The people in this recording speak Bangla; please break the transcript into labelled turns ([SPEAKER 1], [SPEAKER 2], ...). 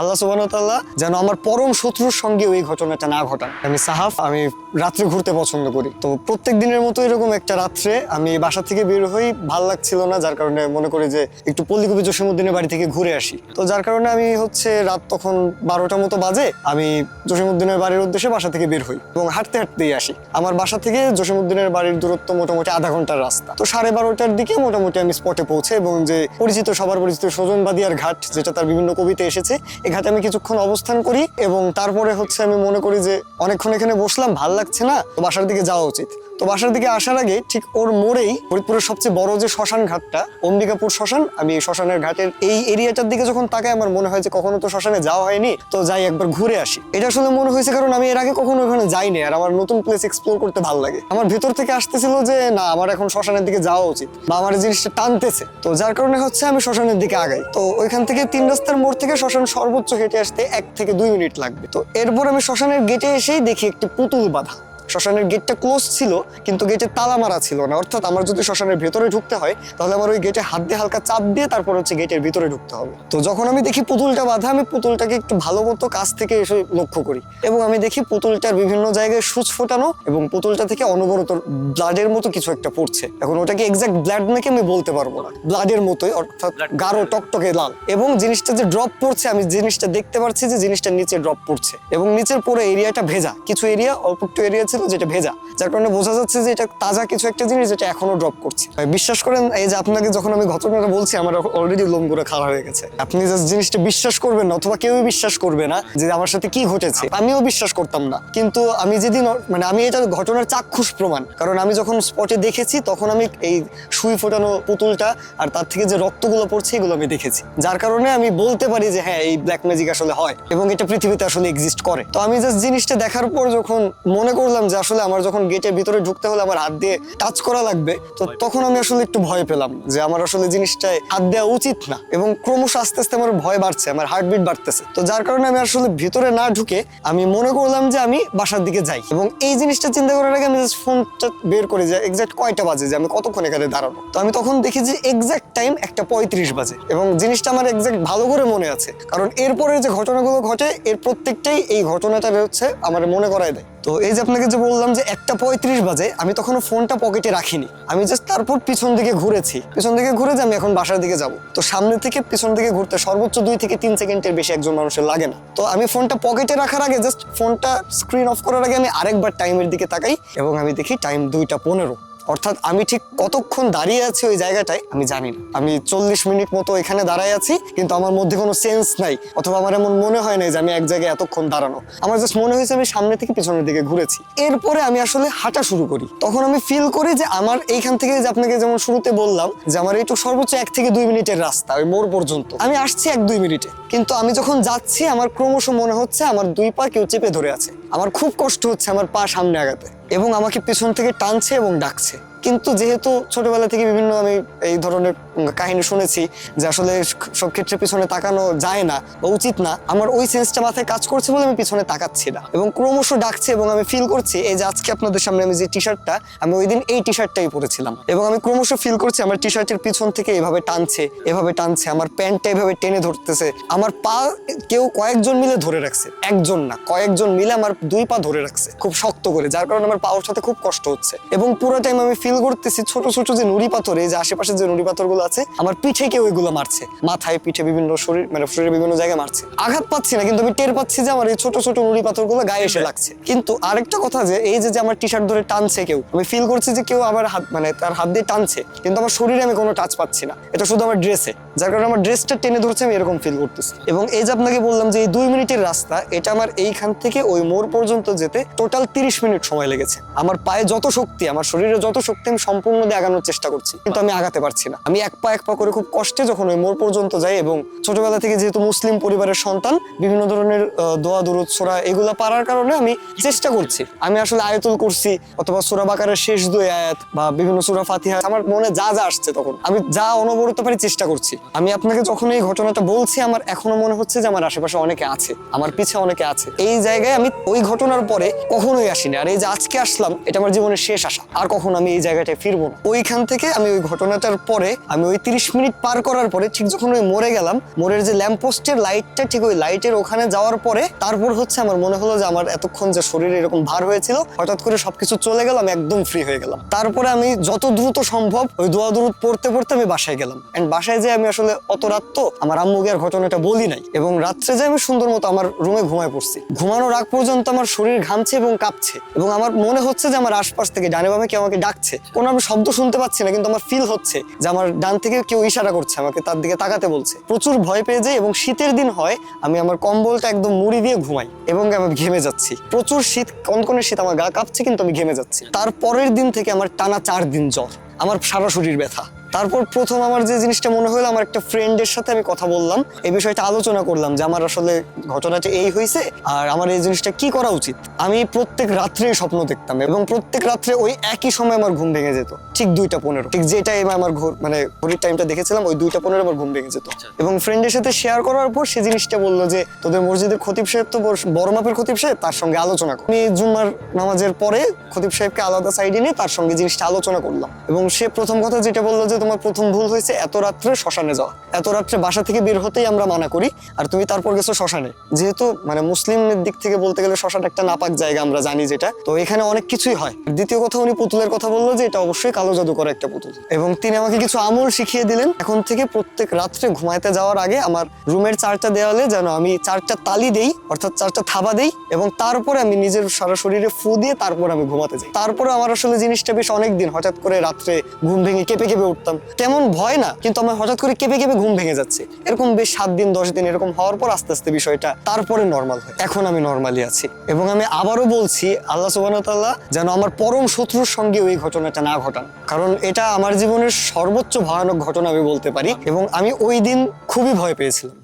[SPEAKER 1] আল্লাহ সুবাহতাল্লাহ যেন আমার পরম শত্রুর সঙ্গে ওই ঘটনাটা না ঘটান। আমি সাহাফ আমি রাত্রে ঘুরতে পছন্দ করি। তো প্রত্যেক দিনের মতো এরকম একটা রাত্রে আমি বাসা থেকে বের হই, ভালো লাগছিল না, যার কারণে মনে করি যে একটু পল্লিকবি জসিমুদ্দিনের বাড়ি থেকে ঘুরে আসি। তো যার কারণে আমি হচ্ছে রাত তখন বারোটা মতো বাজে, আমি জসিমুদ্দিনের বাড়ির উদ্দেশ্যে বাসা থেকে বের হই এবং হাঁটতে হাঁটতেই আসি। আমার বাসা থেকে জসিমুদ্দিনের বাড়ির দূরত্ব মোটামুটি আধা ঘণ্টার রাস্তা। তো সাড়ে বারোটার দিকে মোটামুটি আমি স্পটে পৌঁছে এবং যে পরিচিত, সবার পরিচিত সজনবাদিয়ার ঘাট, যেটা তার বিভিন্ন কবিতে এসেছে ঘাটে আমি কিছুক্ষণ অবস্থান করি এবং তারপরে হচ্ছে আমি মনে করি যে অনেকক্ষণ এখানে বসলাম, ভালো লাগছে না, তো বাসার দিকে যাওয়া উচিত। তো বাসার দিকে আসার আগে ঠিক ওর মোড়েই ফরিদপুরের সবচেয়ে বড় যে শ্মশান ঘাটটা, অম্বিকাপুর শ্মশান, আমি এই শ্মশানের ঘাটের এই এরিয়াটার দিকে যখন তাকাই আমার মনে হয় যে কখনো তো শ্মশানে যাওয়া হয়নি, তো যাই একবার ঘুরে আসি। এটা আসলে মনে হয়েছে কারণ আমি এর আগে কখনো ওখানে যাইনি আর আমার নতুন প্লেস এক্সপ্লোর করতে ভালো লাগে। আমার ভেতর থেকে আসতেছিল যে, না, আমার এখন শ্মশানের দিকে যাওয়া উচিত বা আমার জিনিসটা টানতেছে। তো যার কারণে হচ্ছে আমি শ্মশানের দিকে আগাই। তো ওইখান থেকে তিন রাস্তার মোড় থেকে শ্মশান সর্বোচ্চ হেঁটে আসতে এক থেকে দুই মিনিট লাগবে। তো এরপর আমি শ্মশানের গেটে এসেই দেখি একটি পুতুল বাঁধা। শ্মশানের গেটটা ক্লোজ ছিল কিন্তু গেটে তালা মারা ছিল না। অর্থাৎ আমার যদি শ্মশানের ভেতরে ঢুকতে হয় তাহলে আমার ওই গেটে হাত দিয়ে হালকা চাপ দিয়ে তারপর হচ্ছে গেটের ভিতরে ঢুকতে হবে। তো যখন আমি দেখি পুতুলটা বাঁধা আমি পুতুলটাকে একটু ভালো মতো কাছ থেকে এসে লক্ষ্য করি এবং আমি দেখি পুতুলটার বিভিন্ন জায়গায় সুচ ফোটানো এবং পুতুলটা থেকে অনবরত ব্লাডের মতো কিছু একটা পড়ছে। এখন ওটাকে এক্সাক্ট ব্লাড নাকি আমি বলতে পারব না। ব্লাডের মতোই অর্থাৎ গাঢ় টকটকে লাল। এবং জিনিসটা যে ড্রপ পড়ছে আমি জিনিসটা দেখতে পারছি যে জিনিসটা নিচে ড্রপ পড়ছে। এবং নিচের পুরো এরিয়াটা ভেজা। কিছু এরিয়া অল্প একটু এরিয়া ছিল যেটা ভেজা, যার কারণে বোঝা যাচ্ছে যে এটা তাজা কিছু একটা জিনিস যেটা এখনও ড্রপ করছে। বিশ্বাস করেন, এই যে আপনাকে যখন আমি ঘটনাটা বলছি, আমার অলরেডি লোম করে খারাপ হয়ে গেছে। আপনি জাস্ট জিনিসটা বিশ্বাস করবেন না, অথবা কেউই বিশ্বাস করবে না যে আমার সাথে কি ঘটেছে। আমিও বিশ্বাস করতাম না। কিন্তু আমি যেদিন মানে আমি এটা ঘটনার চাক্ষুষ প্রমাণ। কারণ আমি যখন স্পটে দেখেছি, তখন আমি এই সুই ফোটানো পুতুলটা আর তার থেকে যে রক্তগুলো পড়ছে, এগুলো আমি দেখেছি। যার কারণে আমি বলতে পারি যে হ্যাঁ এই ব্ল্যাক ম্যাজিক আসলে হয় এবং এটা পৃথিবীতে আসলে এক্সিস্ট করে। তো আমি জাস্ট জিনিসটা দেখার পর যখন মনে করলাম যে আসলে আমার যখন গেটের ভিতরে ঢুকতে হলে আমার হাত দিয়ে টাচ করা লাগবে, তো তখন আমি আসলে একটু ভয় পেলাম যে আমার আসলে জিনিসটায় হাত দেওয়া উচিত না এবং ক্রমশ আস্তে আস্তে আমার ভয় বাড়ছে, আমার হার্টবিট বাড়তেছে। তো যার কারণে আমি আসলে ভিতরে না ঢুকে আমি মনে করলাম যে আমি বাসার দিকে যাই এবং এই জিনিসটা চিন্তা করার আগে আমি জাস্ট ফোনটা বের করে যে এক্সাক্ট কয়টা বাজে যে আমি কতক্ষণ এখানে দাঁড়াবো। তো আমি তখন দেখি যে এক্সাক্ট টাইম একটা পঁয়ত্রিশ বাজে এবং জিনিসটা আমার এক্সাক্ট ভালো করে মনে আছে। কারণ এরপরে যে ঘটনাগুলো ঘটে, এর প্রত্যেকটাই এই ঘটনাটা হচ্ছে আমার মনে করায় দেয়। তো এই যে আপনাকে যে বললাম যে একটা পঁয়ত্রিশ বাজে, আমি তখন ফোনটা পকেটে রাখিনি। আমি জাস্ট তারপর পিছন দিকে ঘুরেছি। পিছন দিকে ঘুরে যে আমি এখন বাসার দিকে যাব। তো সামনে থেকে পিছন দিকে ঘুরতে সর্বোচ্চ দুই থেকে তিন সেকেন্ডের বেশি একজন মানুষের লাগে না। তো আমি ফোনটা পকেটে রাখার আগে জাস্ট ফোনটা স্ক্রিন অফ করার আগে আমি আরেকবার টাইমের দিকে তাকাই এবং আমি দেখি টাইম দুইটা পনেরো। অর্থাৎ আমি ঠিক কতক্ষণ দাঁড়িয়ে আছি ওই জায়গাটায়, আমি জানি না। আমি চল্লিশ মিনিট মতো এখানে দাঁড়ায় আছি, কিন্তু আমার মধ্যে কোনো সেন্স নাই, অথবা আমার এমন মনে হয় না যে আমি এক জায়গায় এতক্ষণ দাঁড়ানো। আমার জাস্ট মনে হয়েছে আমি সামনে থেকে পিছনের দিকে ঘুরেছি। এরপরে আমি আসলে হাঁটা শুরু করি। তখন আমি ফিল করি যে আমার এইখান থেকে যে আপনাকে যেমন শুরুতে বললাম, যে আমার এইটুকু সর্বোচ্চ এক থেকে দুই মিনিটের রাস্তা, ওই মোড় পর্যন্ত। আমি আসছি এক দুই মিনিটে। কিন্তু আমি যখন যাচ্ছি, আমার ক্রমশ মনে হচ্ছে আমার দুই পা কেউ চেপে ধরে আছে। আমার খুব কষ্ট হচ্ছে আমার পা সামনে আগাতে। এবং আমাকে পেছন থেকে টানছে এবং ডাকছে। কিন্তু যেহেতু ছোটবেলা থেকে বিভিন্ন আমি এই ধরনের কাহিনী শুনেছি যে আসলে সব ক্ষেত্রে পিছনে তাকানো যায় না বা উচিত না, আমার ওই সেন্সটা মাথায় কাজ করছে বলে আমি পিছনে তাকাচ্ছি না। এবং ক্রমশ ডাকছে এবং আমি ফিল করছি এই যে আজকে আপনাদের সামনে আমি যে টি শার্টটা আমি ওই দিন এই টি শার্টটাই পরেছিলাম। এবং আমি ক্রমশ ফিল করছি আমার টি শার্টের পিছন থেকে এভাবে টানছে এভাবে টানছে, আমার প্যান্টটা এভাবে টেনে ধরতেছে, আমার পা কেউ কয়েকজন মিলে ধরে রাখছে, একজন না, কয়েকজন মিলে আমার দুই পা ধরে রাখছে, খুব শক্ত করে, যার কারণে আমার পাওয়ার সাথে খুব কষ্ট হচ্ছে। এবং পুরো টাইম আমি ফিল করতেছি ছোট ছোট যে নুড়ি পাথর এই যে আশেপাশে যে নুড়ি পাথরগুলো আছে আমার পিঠে কেউ এগুলো মারছে। মাথায় পিঠে বিভিন্ন শরীর মানে শরীরের বিভিন্ন জায়গায় মারছে। আঘাত পাচ্ছি না কিন্তু আমি টের পাচ্ছি যে আমার এই ছোট ছোট নুড়ি পাথরগুলো গায়ে এসে লাগছে। কিন্তু আরেকটা কথা যে এই যে যে আমার টি শার্ট ধরে টানছে কেউ আমি ফিল করছি যে কেউ আমার হাত মানে তার হাত দিয়ে টানছে কিন্তু আমার শরীরে আমি কোনো টাচ পাচ্ছি না। এটা শুধু আমার ড্রেসে যার কারণে আমার ড্রেসটা টেনে ধরছে আমি এরকম ফিল করতেছি। এবং এই যে আপনাকে বললাম যে এই দুই মিনিটের রাস্তা এটা আমার এইখান থেকে ওই মোড় পর্যন্ত যেতে টোটাল তিরিশ মিনিট সময় লেগেছে। আমার পায়ে যত শক্তি আমার শরীরে যত শক্তি আমি সম্পূর্ণ দিয়ে আগানোর চেষ্টা করছি, কিন্তু আমি আগাতে পারছি না। আমি এক পা এক পা করে খুব কষ্টে যখন ওই মোড় পর্যন্ত যাই এবং ছোটবেলা থেকে যেহেতু মুসলিম পরিবারের সন্তান, বিভিন্ন ধরনের দোয়া, দুরুদ, সোরা এগুলা পারার কারণে আমি চেষ্টা করছি। আমি আসলে আয়তুল করছি অথবা সুরা বাকারের শেষ দুই আয়াত বা বিভিন্ন সুরা ফাতিহা, আমার মনে যা যা আসছে তখন, আমি যা অনবরত পারি চেষ্টা করছি। আমি আপনাকে যখন এই ঘটনাটা বলছি, আমার এখনও মনে হচ্ছে যে আমার আশেপাশে অনেকে আছে, আমার পিছে অনেকে আছে। এই জায়গায় আমি ওই ঘটনার পরে কখনোই আসিনি। আর এই যে আজকে আসলাম, এটা আমার জীবনের শেষ আসা আর কখনো আমি এই জায়গায় জায়গাটায় ফিরবো না। ওইখান থেকে আমি ওই ঘটনাটার পরে, আমি ওই তিরিশ মিনিট পার করার পরে ঠিক যখন ওই মরে গেলাম, মোড়ের যে ল্যাম্পপোস্টের লাইটটা ঠিক ওই লাইটের ওখানে যাওয়ার পরে তারপর হচ্ছে আমার মনে হলো যে আমার এতক্ষণ যে শরীরে এরকম ভার হয়েছিল, হঠাৎ করে সবকিছু চলে গেল, আমি একদম ফ্রি হয়ে গেলাম। তারপরে আমি যত দ্রুত সম্ভব ওই দোয়া দূরত পড়তে পড়তে আমি বাসায় গেলাম। এন্ড বাসায় যে আমি আসলে অত রাত তো আমার আম্মুকে আর ঘটনাটা বলি নাই। এবং রাত্রে যে আমি সুন্দর মতো আমার রুমে ঘুমায় পড়ছি। ঘুমানোর আগ পর্যন্ত আমার শরীর ঘামছে এবং কাঁপছে। এবং আমার মনে হচ্ছে যে আমার আশপাশ থেকে ডানে বামে কেউ আমাকে ডাকছে। কোনো আমি শব্দ শুনতে পাচ্ছি না, কিন্তু আমার ফিল হচ্ছে যে আমার ডান থেকে কেউ ইশারা করছে, আমাকে তার দিকে তাকাতে বলছে। প্রচুর ভয় পেয়ে যাই এবং শীতের দিন হয়, আমি আমার কম্বলটা একদম মুড়ি দিয়ে ঘুমাই এবং আমি ঘেমে যাচ্ছি। প্রচুর শীত, কনকনে শীত আমার গা কাঁপছে, কিন্তু আমি ঘেমে যাচ্ছি। তারপরের দিন থেকে আমার টানা চার দিন জ্বর, আমার সারা শরীর ব্যথা। তারপর প্রথম আমার যে জিনিসটা মনে হলো আমার একটা ফ্রেন্ডের সাথে আমি কথা বললাম। এই বিষয়টা আলোচনা করলাম যে আমার আসলে ঘটনাটা এই হয়েছে আর আমার এই জিনিসটা কি করা উচিত। আমি প্রত্যেক রাত্রে স্বপ্ন দেখতাম এবং প্রত্যেক রাত্রে ওই একই সময় আমার ঘুম ভেঙে যেত ঠিক দুইটা পনেরো। ঠিক যে টাইমে আমার ঘোর মানে ঘড়ির টাইমটা দেখেছিলাম ওই দুইটা পনেরো আমার ঘুম ভেঙে যেত। এবং ফ্রেন্ডের সাথে শেয়ার করার পর সে জিনিসটা বলল যে তোদের মসজিদের খতিব সাহেব তো বড়- মাপের খতিব সাহেব তার সঙ্গে আলোচনা কর। আমি জুম্মার নামাজের পরে খতিব সাহেবকে আলাদা সাইডে নিয়ে তার সঙ্গে জিনিসটা আলোচনা করলাম। এবং সে প্রথম কথা যেটা বলল যে তোমার প্রথম ভুল হয়েছে, এত রাত্রে শ্মশানে যাওয়া এত রাত্রে বাসা থেকে বের হতেই আমরা মানা করি, আর তুমি তারপর গেছো শ্মশানে। যেহেতু মানে মুসলিমের দিক থেকে বলতে গেলে শ্মশান একটা নাপাক জায়গা, আমরা জানি যেটা। তো এখানে অনেক কিছুই হয়। দ্বিতীয় কথা, উনি পুতুলের কথা বলল যে, এটা অবশ্যই কালো জাদু করা একটা পুতুল। এবং তিনি আমাকে কিছু আমল শিখিয়ে দিলেন। এখন থেকে প্রত্যেক রাত্রে ঘুমাইতে যাওয়ার আগে আমার রুমের চারটা দেওয়ালে যেন আমি চারটা তালি দেই, অর্থাৎ চারটা থাবা দেই, এবং তারপরে আমি নিজের সারা শরীরে ফু দিয়ে তারপর আমি ঘুমাতে যাই। তারপরে আমার আসলে জিনিসটা বেশ অনেক দিন হঠাৎ করে রাত্রে ঘুম ভেঙে কেঁপে কেঁপে উঠতাম। তেমন ভয় না, কিন্তু আমার হঠাৎ করে কেঁপে কেঁপে ঘুম ভেঙে যাচ্ছে। এরকম বেশ সাত দিন, দশ দিন এরকম হওয়ার পর আস্তে আস্তে বিষয়টা তারপরে নর্মাল হয়। এখন আমি নর্মালি আছি। এবং আমি আবারও বলছি, আল্লাহ সুবাহতাল্লাহ যেন আমার পরম শত্রুর সঙ্গে ওই ঘটনাটা না ঘটান। কারণ এটা আমার জীবনের সর্বোচ্চ ভয়ানক ঘটনা আমি বলতে পারি। এবং আমি ওই দিন খুবই ভয় পেয়েছিলাম।